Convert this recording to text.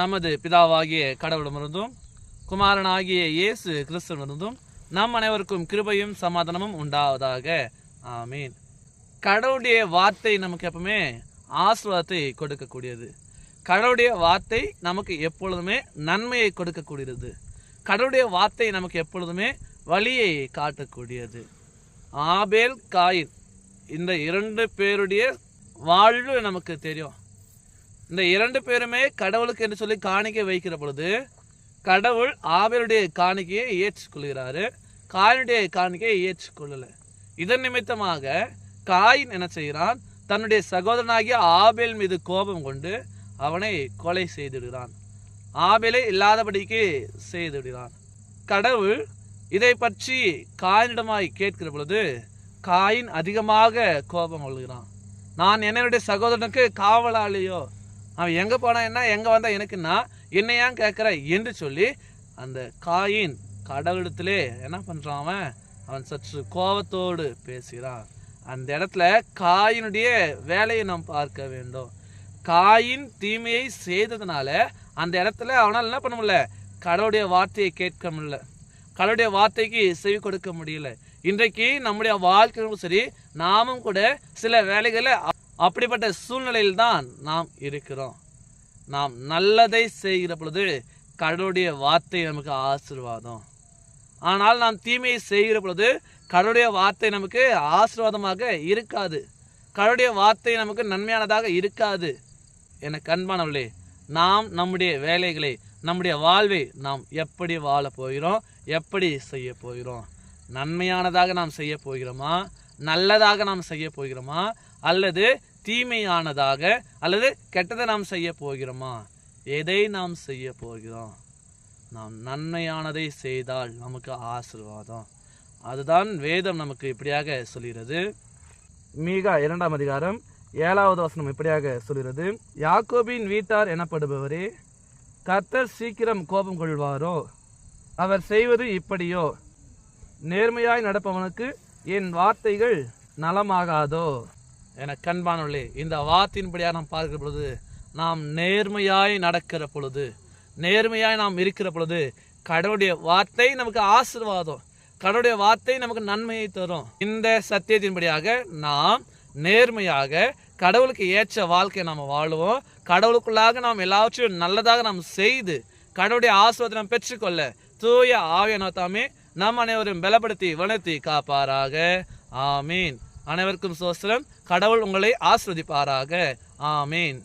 நமது பிதாவாகிய கடவுளமிருந்தும் குமாரனாகிய இயேசு கிறிஸ்துவிலிருந்தும் நம் அனைவருக்கும் கிருபையும் சமாதானமும் உண்டாவதாக. ஆமீன். கடவுளுடைய வார்த்தை நமக்கு எப்பவுமே ஆசீர்வாதத்தை கொடுக்கக்கூடியது. கடவுளுடைய வார்த்தை நமக்கு எப்பொழுதுமே நன்மையை கொடுக்கக்கூடியது. கடவுளுடைய வார்த்தை நமக்கு எப்பொழுதுமே வழியை காட்டக்கூடியது. ஆபேல் காயின் இந்த இரண்டு பேருடைய வாழ்வு நமக்கு தெரியும். இந்த இரண்டு பேருமே கடவுளுக்கு என்று சொல்லி காணிக்கை வைக்கிற பொழுது கடவுள் ஆவியருடைய காணிக்கையை ஏற்றுக்கொள்கிறாரு. காயினுடைய காணிக்கையை ஏற்றுக்கொள்ளலை. இதன் நிமித்தமாக காயின் என்ன செய்கிறான்? தன்னுடைய சகோதரனாகிய ஆபேல் மீது கோபம் கொண்டு அவனை கொலை செய்துவிடுகிறான். ஆபேலை இல்லாதபடிக்கு செய்துவிடுகிறான். கடவுள் இதை பற்றி காயினிடமாய் கேட்கிற பொழுது காயின் அதிகமாக கோபம் கொள்கிறான். நான் என்னுடைய சகோதரனுக்கு காவலாளியோ அவன் எங்கே போனா என்ன எங்கே வந்தா எனக்குன்னா என்ன ஏன் கேட்குற என்று சொல்லி அந்த காயின் கடவுளிடத்திலே என்ன பண்ணுறான் அவன்? அவன் சற்று கோபத்தோடு பேசுகிறான். அந்த இடத்துல காயினுடைய வேலையை நாம் பார்க்க வேண்டும். காயின் தீமையை செய்ததுனால அந்த இடத்துல அவனால் என்ன பண்ண முடியல? கடவுளுடைய வார்த்தையை கேட்க முடியல. கடவுளுடைய வார்த்தைக்கு செவி கொடுக்க முடியல. இன்றைக்கு நம்முடைய வாழ்க்கையும் சரி நாமும் கூட சில வேலைகளை அப்படிப்பட்ட சூழ்நிலையில் தான் நாம் இருக்கிறோம். நாம் நல்லதை செய்கிற பொழுது கடவுளுடைய வார்த்தை நமக்கு ஆசீர்வாதம். ஆனால் நாம் தீமையை செய்கிற பொழுது கடவுளுடைய வார்த்தை நமக்கு ஆசீர்வாதமாக இருக்காது. கடவுளுடைய வார்த்தை நமக்கு நன்மையானதாக இருக்காது. என கண்பானவர்களே நாம் நம்முடைய வேலைகளை நம்முடைய வாழ்வை நாம் எப்படி வாழ போகிறோம் எப்படி செய்ய போகிறோம்? நன்மையானதாக நாம் செய்ய போகிறோமா? நல்லதாக நாம் செய்ய போகிறோமா? அல்லது தீமையானதாக அல்லது கெட்டதை நாம் செய்ய போகிறோமா? எதை நாம் செய்ய போகிறோம்? நாம் நன்மையானதை செய்தால் நமக்கு ஆசீர்வாதம். அதுதான் வேதம் நமக்கு இப்படியாக சொல்கிறது. மீகா இரண்டாம் அதிகாரம் ஏழாவது வசனம் இப்படியாக சொல்கிறது. யாக்கோபின் வீட்டார் எனப்படுபவரே கர்த்தர் சீக்கிரம் கோபம் கொள்வாரோ? அவர் செய்வது இப்படியோ? நேர்மையாய் நடப்பவனுக்கு என் வார்த்தைகள் நலமாகாதோ? என கண்பானுள்ளே இந்த வார்த்தையின்படியாக நாம் பார்க்கிற பொழுது நாம் நேர்மையாய் நடக்கிற பொழுது நேர்மையாய் நாம் இருக்கிற பொழுது கடவுளுடைய வார்த்தை நமக்கு ஆசீர்வாதம் கடவுளுடைய வார்த்தை நமக்கு நன்மையை தரும். இந்த சத்தியத்தின்படியாக நாம் நேர்மையாக கடவுளுக்கு ஏற்ற வாழ்க்கையை நாம் வாழுவோம். கடவுளுக்குள்ளாக நாம் எல்லாவற்றையும் நல்லதாக நாம் செய்து கடவுளுடைய ஆசீர்வாதத்தை நாம் பெற்றுக்கொள்ள தூய ஆவியனோ நம் அனைவரும் பலப்படுத்தி வளர்த்தி காப்பாராக. ஆமீன். அனைவருக்கும் சோஸ்திரம். கடவுள் உங்களை ஆஸ்வதிப்பாராக. ஆமீன்.